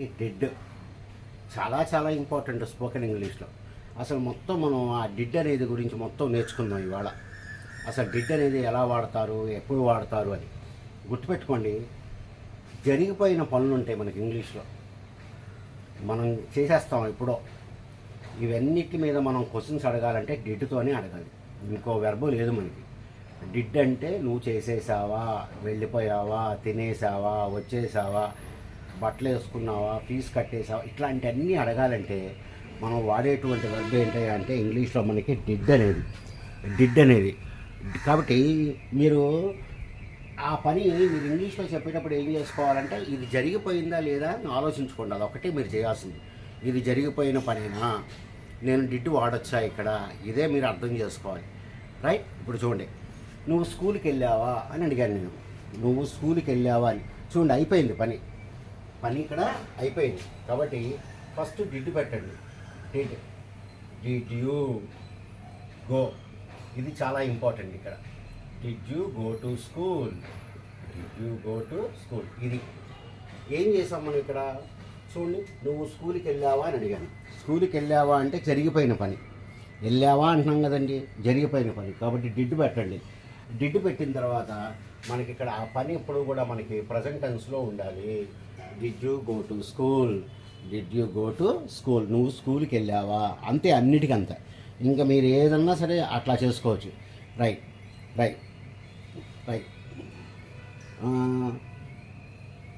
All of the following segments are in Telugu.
ఈ డిడ్ చాలా చాలా ఇంపార్టెంట్ స్పోకెన్ ఇంగ్లీష్లో అసలు మొత్తం మనం ఆ డిడ్ అనేది గురించి మొత్తం నేర్చుకుందాం ఇవాళ. అసలు డిడ్ అనేది ఎలా వాడతారు ఎప్పుడు వాడతారు అని. గుర్తుపెట్టుకోండి జరిగిపోయిన పనులు ఉంటాయి మనకి ఇంగ్లీష్లో మనం చేసేస్తాం ఎప్పుడో. ఇవన్నిటి మీద మనం క్వశ్చన్స్ అడగాలంటే డిడ్తోనే అడగాలి. ఇంకో వెర్బు లేదు మనకి. డిడ్ అంటే నువ్వు చేసేసావా వెళ్ళిపోయావా తినేసావా వచ్చేసావా బట్టలు వేసుకున్నావా ఫీజు కట్టేసావా ఇట్లాంటివన్నీ అడగాలంటే మనం వాడేటువంటి వర్బ్ ఏంటి అంటే ఇంగ్లీష్లో మనకి డిడ్ అనేది. డిడ్ అనేది. కాబట్టి మీరు ఆ పని మీరు ఇంగ్లీష్లో చెప్పేటప్పుడు ఏం చేసుకోవాలంటే ఇది జరిగిపోయిందా లేదా అని ఆలోచించుకోండి. అది ఒకటే మీరు చేయాల్సింది. ఇది జరిగిపోయిన పనేనా? నేను డిడ్ వాడొచ్చా ఇక్కడ? ఇదే మీరు అర్థం చేసుకోవాలి. రైట్ ఇప్పుడు చూడండి. నువ్వు స్కూల్కి వెళ్ళావా అని అడిగాను నేను. నువ్వు స్కూల్కి వెళ్ళావా అని. చూడండి అయిపోయింది పని. పని ఇక్కడ అయిపోయింది. కాబట్టి ఫస్ట్ డిడ్ పెట్టండి. Did did you go. ఇది చాలా ఇంపార్టెంట్ ఇక్కడ. Did you go to school. Did you go to school. ఇది. ఏం చేసాం మనం ఇక్కడ? చూడండి. నువ్వు స్కూల్కి వెళ్ళావా అని అడిగాను. స్కూల్కి వెళ్ళావా అంటే జరిగిపోయిన పని. వెళ్ళావా అంటున్నాం కదండి. జరిగిపోయిన పని. కాబట్టి డిడ్ పెట్టండి. డిడ్ పెట్టిన తర్వాత మనకి ఇక్కడ ఆ పని ఎప్పుడు కూడా మనకి ప్రజెంట్ టెన్స్లో ఉండాలి. Did you go to school did you go to school నువ్వు స్కూల్కి వెళ్ళావా? అంతే అన్నిటికంతే ఇంకా మీరు ఏదన్నా సరే అట్లా చేసుకోవచ్చు. Right right right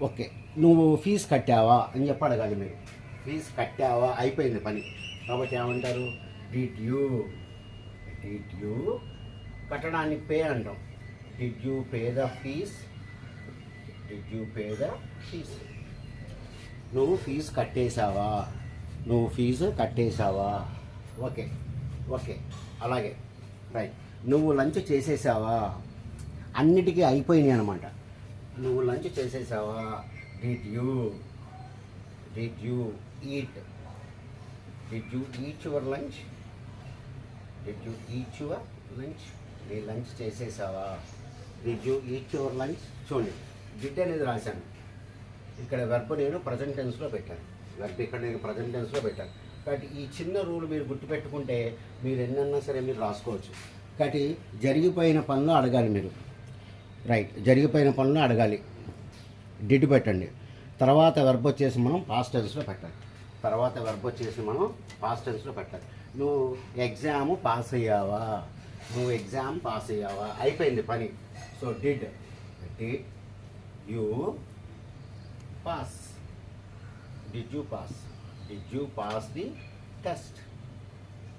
okay. నువ్వు ఫీజు కట్టావా అని చెప్పాడు కదా మీరు. ఫీజు కట్టావా? అయిపోయింది పని. కాబట్టి ఏమంటారు? డిడ్ యూ డిడ్ యూ కట్టడానికి పే అంటాం. Did you pay the fees did you pay the fees నువ్వు ఫీజు కట్టేశావా? నువ్వు ఫీజు కట్టేశావా? ఓకే ఓకే అలాగే రైట్. నువ్వు లంచ్ చేసేసావా? అన్నిటికీ అయిపోయినాయి అనమాట నువ్వు lunch చేసేసావా? Did you did you eat did you eat your lunch did you eat your lunch నీ lunch చేసేసావా? Did you eat your lunch చూడండి డిడ్ అనేది రాశాను. ఇక్కడ వెర్బ్ నేను ప్రజెంట్ టెన్స్లో పెట్టాను. వెర్బ్ ఇక్కడ నేను ప్రజెంట్ టెన్స్లో పెట్టాను. కాబట్టి ఈ చిన్న రూల్ మీరు గుర్తుపెట్టుకుంటే మీరు ఎన్నన్నా సరే మీరు రాసుకోవచ్చు. కాబట్టి జరిగిపోయిన పనులు అడగాలి మీరు. రైట్ జరిగిపోయిన పనులు అడగాలి. డిడ్ పెట్టండి. తర్వాత వెర్బ్ వచ్చేసి మనం పాస్ట్ టెన్స్లో పెట్టాలి. తర్వాత వెర్బ్ వచ్చేసి మనం పాస్ట్ టెన్స్లో పెట్టాలి. నువ్వు ఎగ్జామ్ పాస్ అయ్యావా? నువ్వు ఎగ్జామ్ పాస్ అయ్యావా? అయిపోయింది పని. So did did you pass did you pass did you pass the test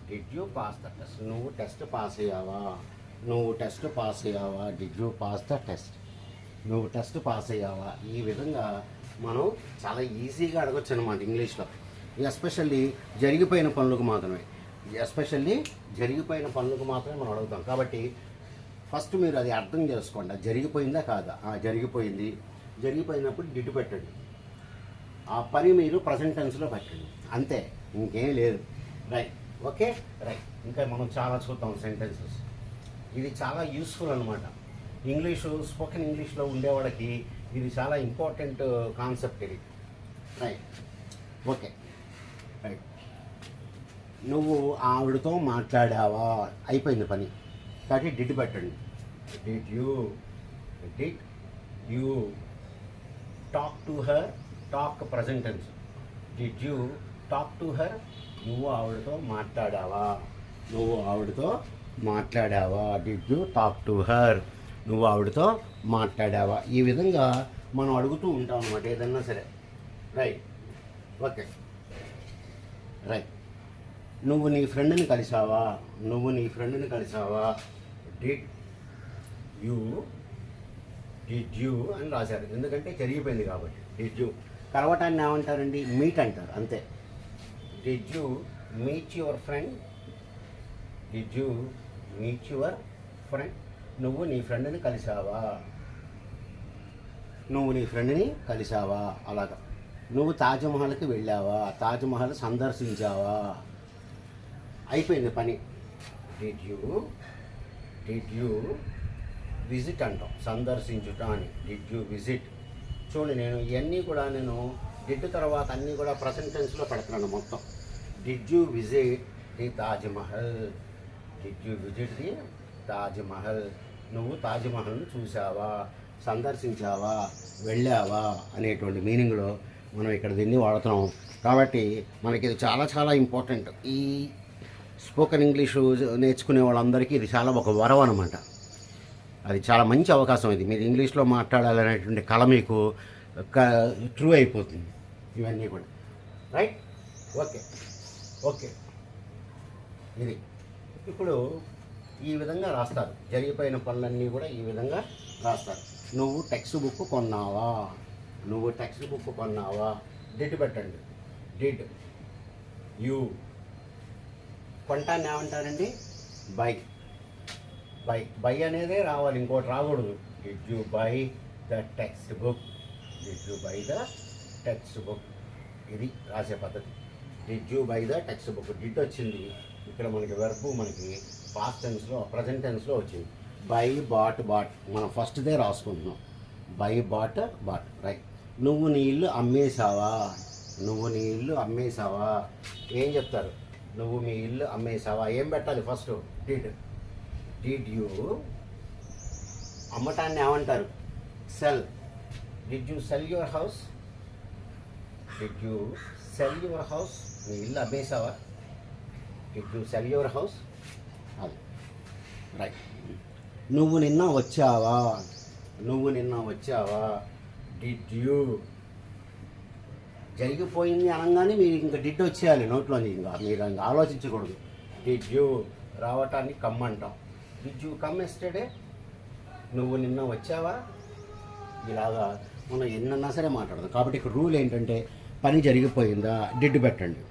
did you pass the test నువ్వు టెస్ట్ పాస్ అయ్యావా? నువ్వు టెస్ట్ పాస్ అయ్యావా? Did you pass the test నువ్వు టెస్ట్ పాస్ అయ్యావా? ఈ విధంగా మనం చాలా ఈజీగా అడగొచ్చు అనమాట ఇంగ్లీష్లో. ఎస్పెషల్లీ జరిగిపోయిన పనులకు మాత్రమే. ఎస్పెషల్లీ జరిగిపోయిన పనులకు మాత్రమే మనం అడుగుతాం. కాబట్టి ఫస్ట్ మీరు అది అర్థం చేసుకోండి. జరిగిపోయిందా కాదా? జరిగిపోయింది. జరిగిపోయినప్పుడు డిడ్ పెట్టండి. ఆ పని మీరు ప్రజెంట్ టెన్స్లో పెట్టండి. అంతే ఇంకేం లేదు. Right okay? రైట్ ఇంకా మనం చాలా చూద్దాం సెంటెన్సెస్. ఇది చాలా యూస్ఫుల్ అనమాట ఇంగ్లీషు స్పోకెన్ ఇంగ్లీష్లో ఉండేవాళ్ళకి ఇది చాలా ఇంపార్టెంట్ కాన్సెప్ట్ ఇది. Right okay. రైట్. నువ్వు ఆవిడతో మాట్లాడావా? అయిపోయింది పని. కాబట్టి డిడ్ పెట్టండి. Did you did you talk to her talk present tense did you talk to her నువ్వు ఆవిడతో మాట్లాడావా? నువ్వు ఆవిడతో మాట్లాడావా? Did you talk to her నువ్వు ఆవిడతో మాట్లాడావా? ఈ విధంగా మనం అడుగుతూ ఉంటాం అనమాట ఏదన్నా సరే. రైట్ ఓకే రైట్ నువ్వు నీ ఫ్రెండ్ని కలిసావా? నువ్వు నీ ఫ్రెండ్ని కలిసావా? డిడ్ యూ డిడ్యూ అని రాశారు. ఎందుకంటే జరిగిపోయింది కాబట్టి. డిడ్ కలవటాన్ని ఏమంటారండి? మీట్ అంటారు. అంతే. Did you meet your friend. Did you meet your friend. నువ్వు నీ ఫ్రెండ్ని కలిసావా నువ్వు నీ ఫ్రెండ్ని కలిసావా అలాగా. నువ్వు తాజ్మహల్కి వెళ్ళావా? తాజ్మహల్ సందర్శించావా? అయిపోయింది పని. Did you did you visit అంటాం సందర్శించుట అని. డిడ్ యూ విజిట్ చూడండి నేను ఇవన్నీ కూడా నేను డిడ్ తర్వాత అన్నీ కూడా ప్రజెంట్ టెన్స్లో పెడుతున్నాను మొత్తం. Did you visit the Taj Mahal. Did you visit the Taj Mahal? నువ్వు తాజ్మహల్ని చూసావా సందర్శించావా? వెళ్ళావా? అనేటువంటి మీనింగ్లో మనం ఇక్కడ దీన్ని వాడుతున్నాం కాబట్టి మనకి ఇది చాలా చాలా ఇంపార్టెంట్ ఈ స్పోకెన్ ఇంగ్లీషు నేర్చుకునే వాళ్ళందరికీ ఇది చాలా ఒక వరం అనమాట అది చాలా మంచి అవకాశం ఇది. మీరు ఇంగ్లీష్లో మాట్లాడాలనేటువంటి కళ మీకు ట్రూ అయిపోతుంది. ఇవన్నీ కూడా. రైట్ ఓకే ఓకే ఇది. ఇప్పుడు ఈ విధంగా రాస్తారు. జరిగిపోయిన పనులన్నీ కూడా ఈ విధంగా రాస్తారు. నువ్వు టెక్స్ట్ బుక్ కొన్నావా? నువ్వు టెక్స్ట్ బుక్ కొన్నావా? డిడ్ పెట్టండి. డిడ్ యూ కొంటాన్ని ఏమంటారండి? బై బై బై అనేదే రావాలి. ఇంకోటి రాకూడదు. Did you buy the text book did you buy the text book ఇది రాసే పద్ధతి. Did you buy the text book did వచ్చింది. ఇక్కడ మనకి వెర్బు మనకి పాస్ట్ టెన్స్లో ప్రజెంట్ టెన్స్లో వచ్చింది. బై బాట్ బాట్ మనం ఫస్ట్దే రాసుకుంటున్నాం. బై బాట్ బాట్ రైట్ నువ్వు నీ ఇల్లు అమ్మేశావా? నువ్వు నీ ఇల్లు అమ్మేశావా? ఏం చెప్తారు? నువ్వు మీ ఇల్లు అమ్మేశావా? ఏం పెట్టాలి ఫస్ట్ డిడ్ డిడ్ యూ అమ్మటాన్ని ఏమంటారు? Sell did you sell your house did you sell your house నీ ఇల్లు అమ్మేసావా did you sell your house అది. రైట్ నువ్వు నిన్న వచ్చావా? నువ్వు నిన్న వచ్చావా? డిడ్ యూ జరిగిపోయింది అనగానే మీరు ఇంకా డిడ్ వచ్చేయాలి నోట్లోని ఇంకా మీరు ఇంకా ఆలోచించకూడదు. డిడ్ యూ రావటానికి కమ్మంటాం. డిడ్ యూ కమ్ ఎస్టర్డే నువ్వు నిన్న వచ్చావా? ఇలాగా మనం ఎన్నన్నా సరే మాట్లాడదాం. కాబట్టి ఇక్కడ రూల్ ఏంటంటే పని జరిగిపోయిందా? డిడ్ పెట్టండి.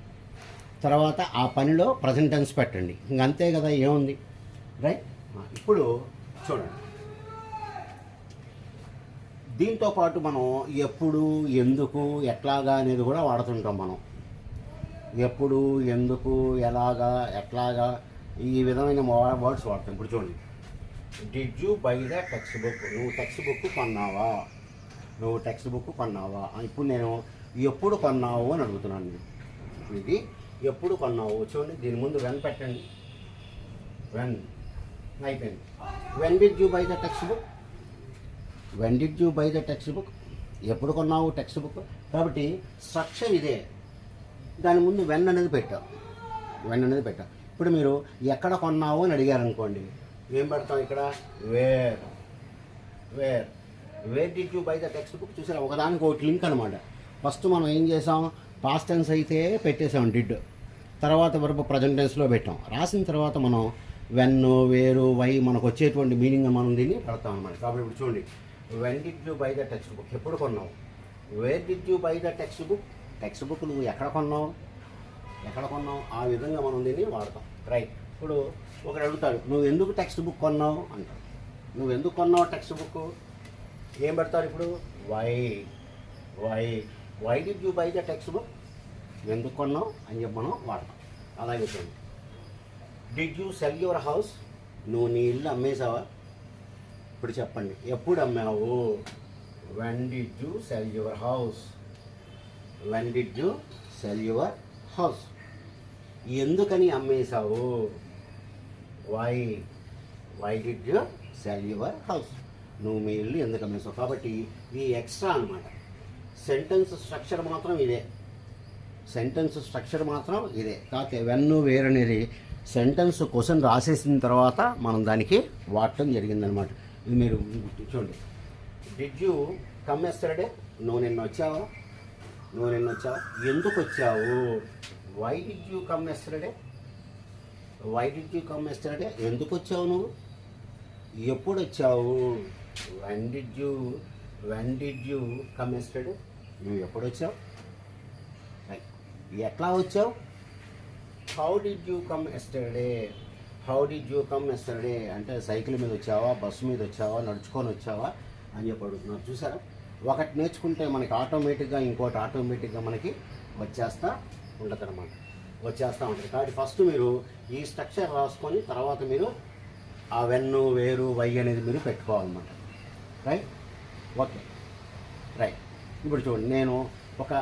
తర్వాత ఆ పనిలో ప్రజెంటెన్స్ పెట్టండి. ఇంకంతే కదా ఏముంది? రైట్ ఇప్పుడు చూడండి. దీంతో పాటు మనం ఎప్పుడు ఎందుకు ఎట్లాగా అనేది కూడా వాడుతుంటాం మనం. ఎప్పుడు ఎందుకు ఎలాగా ఎట్లాగా ఈ విధమైన వర్డ్స్ వాడతాం. ఇప్పుడు చూడండి. Did you buy the text book నువ్వు టెక్స్ట్ బుక్ కొన్నావా? నువ్వు టెక్స్ట్ బుక్ కొన్నావా ఇప్పుడు నేను ఎప్పుడు కొన్నావు అని అడుగుతున్నాను ఇప్పుడు ఇది ఎప్పుడు కొన్నావు? చూడండి దీని ముందు వెన్ పెట్టండి. వెన్ అయిపోయింది. When did you buy the text book when did you buy the text book ఎప్పుడు కొన్నావు టెక్స్ట్ బుక్ కాబట్టి స్ట్రక్చర్ ఇదే. దాని ముందు వెన్ అనేది పెట్టాం వెన్ అనేది పెట్టాం ఇప్పుడు మీరు ఎక్కడ కొన్నావు అని అడిగారు అనుకోండి ఏం పెడతాం ఇక్కడ? Where. Where. Where did you buy the text book? చూసారా? ఒకదానికి ఒకటి లింక్ అనమాట ఫస్ట్ మనం ఏం చేసాం? పాస్ట్ టెన్స్ అయితే పెట్టేసాం డిడ్. తర్వాత వరకు ప్రజెంట్ టెన్స్లో పెట్టాం. రాసిన తర్వాత మనం వెన్ వేరు వై మనకు వచ్చేటువంటి మీనింగ్ మనం దీన్ని పెడతాం అనమాట కాబట్టి ఇప్పుడు చూడండి. When did you buy the text book? ఎప్పుడు కొన్నావు? Where did you buy the text book? Text book నువ్వు ఎక్కడ కొన్నావు? ఎక్కడ కొన్నావు? ఆ విధంగా మనం దీన్ని వాడతాం. రైట్ ఇప్పుడు ఒకడు అడుగుతాడు నువ్వు ఎందుకు టెక్స్ట్ బుక్ కొన్నావు? అంటాడు. నువ్వు ఎందుకు కొన్నావు టెక్స్ట్ బుక్ ఏం పెడతారు ఇప్పుడు? Why why why did you buy the text book ఎందుకు కొన్నావు? అని చెప్పి మనం వాడతాం. అలాగే చూడండి. Did you sell your house నువ్వు నీ ఇల్లు అమ్మేసావా ఇప్పుడు చెప్పండి. ఎప్పుడు అమ్మావు? When did you sell your house when did you sell your house ఎందుకని అమ్మేశావు? Why why did you sell your house నువ్వు మీ ఇల్లు ఎందుకు అమ్మేశావు? కాబట్టి ఈ ఎక్స్ట్రా అనమాట సెంటెన్స్ స్ట్రక్చర్ మాత్రం ఇదే. సెంటెన్స్ స్ట్రక్చర్ మాత్రం ఇదే. కాకపోతే వెన్ను వేర్ అనేది సెంటెన్స్ క్వశ్చన్ రాసేసిన తర్వాత మనం దానికి వాడటం జరిగిందనమాట ఇది మీరు చూడండి డిడ్ యూ కమ్ ఎస్టర్డే నువ్వు నిన్న వచ్చావా? నువ్వు నిన్న వచ్చావా? ఎందుకు వచ్చావు? Why did you come yesterday why did you come yesterday ఎందుకు వచ్చావు నువ్వు? ఎప్పుడు వచ్చావు? When did you when did you come yesterday నువ్వు ఎప్పుడు వచ్చావు? ఎట్లా వచ్చావు? How did you come yesterday how did you come yesterday అంటే సైకిల్ మీద వచ్చావా? బస్సు మీద వచ్చావా? నడుచుకొని వచ్చావా? అని చెప్పి అడుగుతున్నారు చూసారా? ఒకటి నేర్చుకుంటే మనకి ఆటోమేటిక్గా ఇంకోటి ఆటోమేటిక్గా మనకి వచ్చేస్తా ఉంటుంది అనమాట వచ్చేస్తూ ఉంటుంది. కాబట్టి ఫస్ట్ మీరు ఈ స్ట్రక్చర్ రాసుకొని తర్వాత మీరు ఆ వెన్ను వేరు వై అనేది మీరు పెట్టుకోవాలన్నమాట. రైట్ ఓకే రైట్ ఇప్పుడు చూడండి నేను ఒక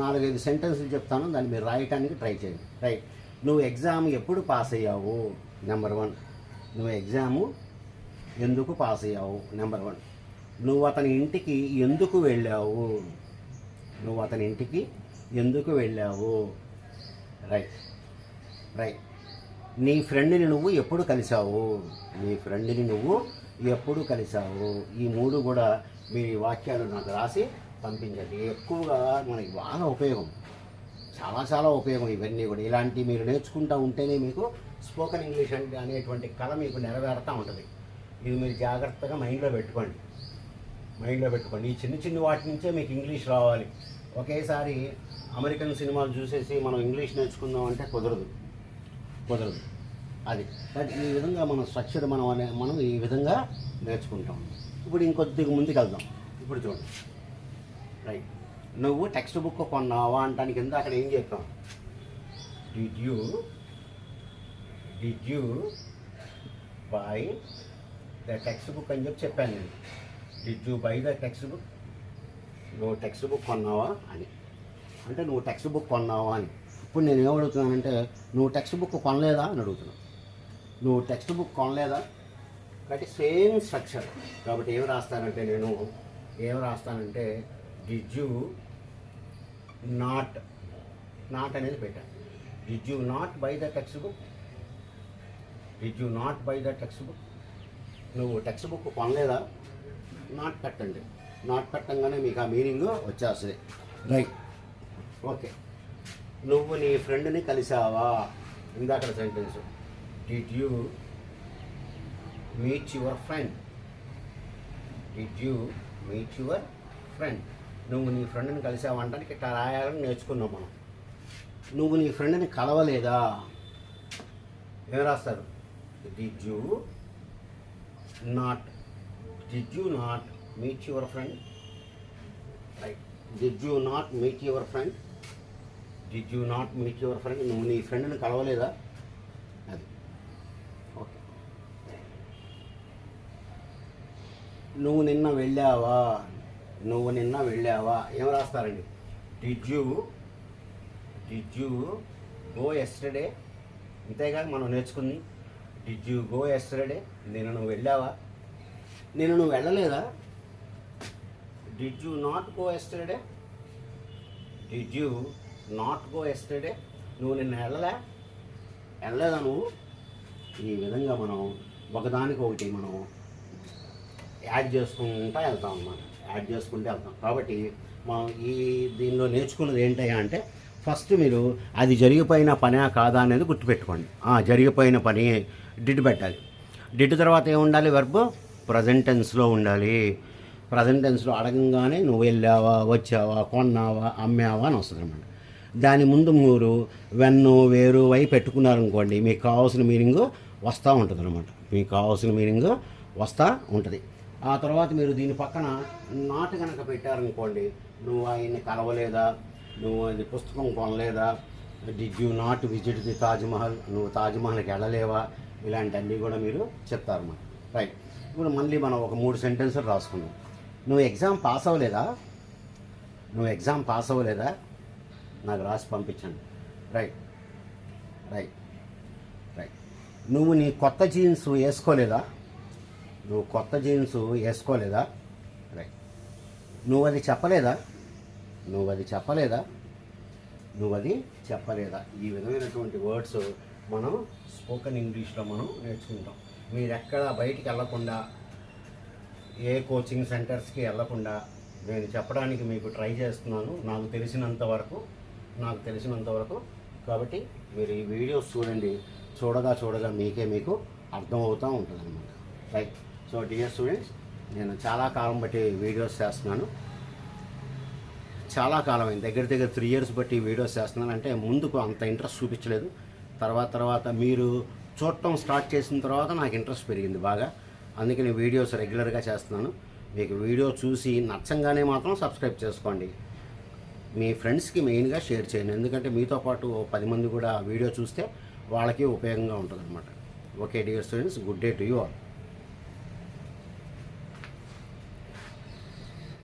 నాలుగైదు సెంటెన్స్లు చెప్తాను దాన్ని మీరు రాయటానికి ట్రై చేయండి. రైట్ నువ్వు ఎగ్జామ్ ఎప్పుడు పాస్ అయ్యావు? నెంబర్ వన్ నువ్వు ఎగ్జాము ఎందుకు పాస్ అయ్యావు? నెంబర్ వన్ నువ్వు అతని ఇంటికి ఎందుకు వెళ్ళావు? నువ్వు అతని ఇంటికి ఎందుకు వెళ్ళావు? రైట్ రైట్ నీ ఫ్రెండ్ని నువ్వు ఎప్పుడు కలిసావు నీ ఫ్రెండ్ని నువ్వు ఎప్పుడు కలిసావు ఈ మూడు కూడా మీ వాక్యాలు నాకు రాసి పంపించండి. ఎక్కువగా మనకి బాగా ఉపయోగం. చాలా చాలా ఉపయోగం ఇవన్నీ కూడా. ఇలాంటివి మీరు నేర్చుకుంటూ ఉంటేనే మీకు స్పోకెన్ ఇంగ్లీష్ అంటే అనేటువంటి కళ మీకు నెరవేరుతూ ఉంటుంది. ఇది మీరు జాగ్రత్తగా మైండ్లో పెట్టుకోండి. మైండ్లో పెట్టుకోండి. ఈ చిన్న చిన్న వాటి నుంచే మీకు ఇంగ్లీష్ రావాలి. ఒకేసారి అమెరికన్ సినిమాలు చూసేసి మనం ఇంగ్లీష్ నేర్చుకుందాం అంటే కుదరదు. కుదరదు. అది. బట్ ఈ విధంగా మనం స్ట్రక్చర్ మనం అనే మనం ఈ విధంగా నేర్చుకుంటాం. ఇప్పుడు ఇంకొద్దిగా ముందుకు వెళ్దాం. ఇప్పుడు చూడండి. రైట్. నువ్వు టెక్స్ట్ బుక్ కొన్నావా అంటానికి కింద అక్కడ ఏం చెప్పాం did you did you buy the text book అని చెప్పి చెప్పాను నేను. Did you buy the text book నువ్వు టెక్స్ట్ బుక్ కొన్నావా అని. అంటే నువ్వు టెక్స్ట్ బుక్ కొన్నావా అని. ఇప్పుడు నేను ఏమడుగుతున్నానంటే నువ్వు టెక్స్ట్ బుక్ కొనలేదా అని అడుగుతున్నాను. నువ్వు టెక్స్ట్ బుక్ కొనలేదా? కాబట్టి సేమ్ స్ట్రక్చర్ కాబట్టి ఏం రాస్తానంటే నేను ఏం రాస్తానంటే డిడ్ యూ నాట్ నాట్ అనేది పెట్టాను did you not buy the text book did you not buy the text book నువ్వు టెక్స్ట్ బుక్ కొనలేదా? నాట్ పెట్టండి. నాట్ పెట్టంగానే మీకు ఆ మీనింగ్ వచ్చేస్తుంది. Right okay. నువ్వు నీ ఫ్రెండ్ని కలిసావా? ఇందాక sentence did you meet your friend did you meet your friend నువ్వు నీ ఫ్రెండ్ని కలిసావంటానికి ఇట్లా రాయాలని నేర్చుకున్నాం మనం. నువ్వు నీ ఫ్రెండ్ని కలవలేదా? ఏం రాస్తారు? Did you not did you not meet your friend right did you not meet your friend did you not meet your friend నువ్వు నీ ఫ్రెండ్ని కలవలేదా? అది. ఓకే నువ్వు నిన్న వెళ్ళావా? నువ్వు నిన్న వెళ్ళావా? ఏం రాస్తారండి? Did you did you go yesterday ఇంతేగా మనం నేర్చుకుంది. డిడ్ యూ గో ఎస్టర్డే నేను నువ్వు వెళ్ళావా? నేను నువ్వు వెళ్ళలేదా? Did you not go yesterday did you not go yesterday నువ్వు నిన్న వెళ్ళలే? వెళ్ళలేదా నువ్వు? ఈ విధంగా మనం ఒకదానికి ఒకటి మనం యాడ్ చేసుకుంటా వెళ్తాం అన్నమాట. యాడ్ చేసుకుంటూ వెళ్తాం. కాబట్టి మనం ఈ దీనిలో నేర్చుకున్నది ఏంటయ్యా అంటే ఫస్ట్ మీరు అది జరిగిపోయిన పనే కాదా అనేది గుర్తుపెట్టుకోండి. జరిగిపోయిన పని డిడ్ పెట్టాలి. డిడ్ తర్వాత ఏం ఉండాలి వర్బ్ ప్రజెంటెన్స్లో ఉండాలి. ప్రజెంట్ టెన్స్లో అడగంగానే నువ్వు వెళ్ళావా వచ్చావా కొన్నావా అమ్మావా అని వస్తుంది అనమాట దాని ముందు మీరు వెన్ను వేరు వై పెట్టుకున్నారనుకోండి మీకు కావాల్సిన మీనింగ్ వస్తూ ఉంటుంది అనమాట మీకు కావాల్సిన మీనింగ్ వస్తూ ఉంటుంది. ఆ తర్వాత మీరు దీని పక్కన నాటు కనుక పెట్టారనుకోండి నువ్వు ఆయన్ని కలవలేదా? నువ్వు అది పుస్తకం కొనలేదా? Did you not visit the Taj Mahal నువ్వు తాజ్మహల్కి వెళ్ళలేవా? ఇలాంటివన్నీ కూడా మీరు చెప్తారన్నమాట. రైట్ ఇప్పుడు మళ్ళీ మనం ఒక మూడు సెంటెన్సులు రాసుకుందాం. నువ్వు ఎగ్జామ్ పాస్ అవ్వలేదా? నువ్వు ఎగ్జామ్ పాస్ అవ్వలేదా? నాకు రాసి పంపించండి. రైట్ రైట్ రైట్ నువ్వు నీ కొత్త జీన్స్ వేసుకోలేదా? నువ్వు కొత్త జీన్స్ వేసుకోలేదా? రైట్ నువ్వు అది చెప్పలేదా? నువ్వు అది చెప్పలేదా? నువ్వు అది చెప్పలేదా? ఈ విధమైనటువంటి వర్డ్స్ మనం స్పోకెన్ ఇంగ్లీష్లో మనం నేర్చుకుంటాం. మీరు ఎక్కడ బయటికి వెళ్ళకుండా ఏ కోచింగ్ సెంటర్స్కి వెళ్ళకుండా నేను చెప్పడానికి మీకు ట్రై చేస్తున్నాను. నాకు తెలిసినంత వరకు నాకు తెలిసినంత వరకు. కాబట్టి మీరు ఈ వీడియోస్ చూడండి. చూడగా చూడగా మీకే మీకు అర్థమవుతూ ఉంటుంది అనమాట రైట్ సో డియర్ స్టూడెంట్స్ నేను చాలా కాలం బట్టి వీడియోస్ చేస్తున్నాను. చాలా కాలం అయింది. దగ్గర దగ్గర త్రీ ఇయర్స్ బట్టి వీడియోస్ చేస్తున్నాను. అంటే ముందుకు అంత ఇంట్రెస్ట్ చూపించలేదు. తర్వాత తర్వాత మీరు చూడటం స్టార్ట్ చేసిన తర్వాత నాకు ఇంట్రెస్ట్ పెరిగింది బాగా. అందుకే నేను వీడియోస్ రెగ్యులర్గా చేస్తున్నాను. మీకు వీడియో చూసి నచ్చంగానే మాత్రం సబ్స్క్రైబ్ చేసుకోండి. మీ ఫ్రెండ్స్కి మెయిన్గా షేర్ చేయండి. ఎందుకంటే మీతో పాటు పది మంది కూడా వీడియో చూస్తే వాళ్ళకి ఉపయోగంగా ఉంటుంది అనమాట okay dear students good day to you all.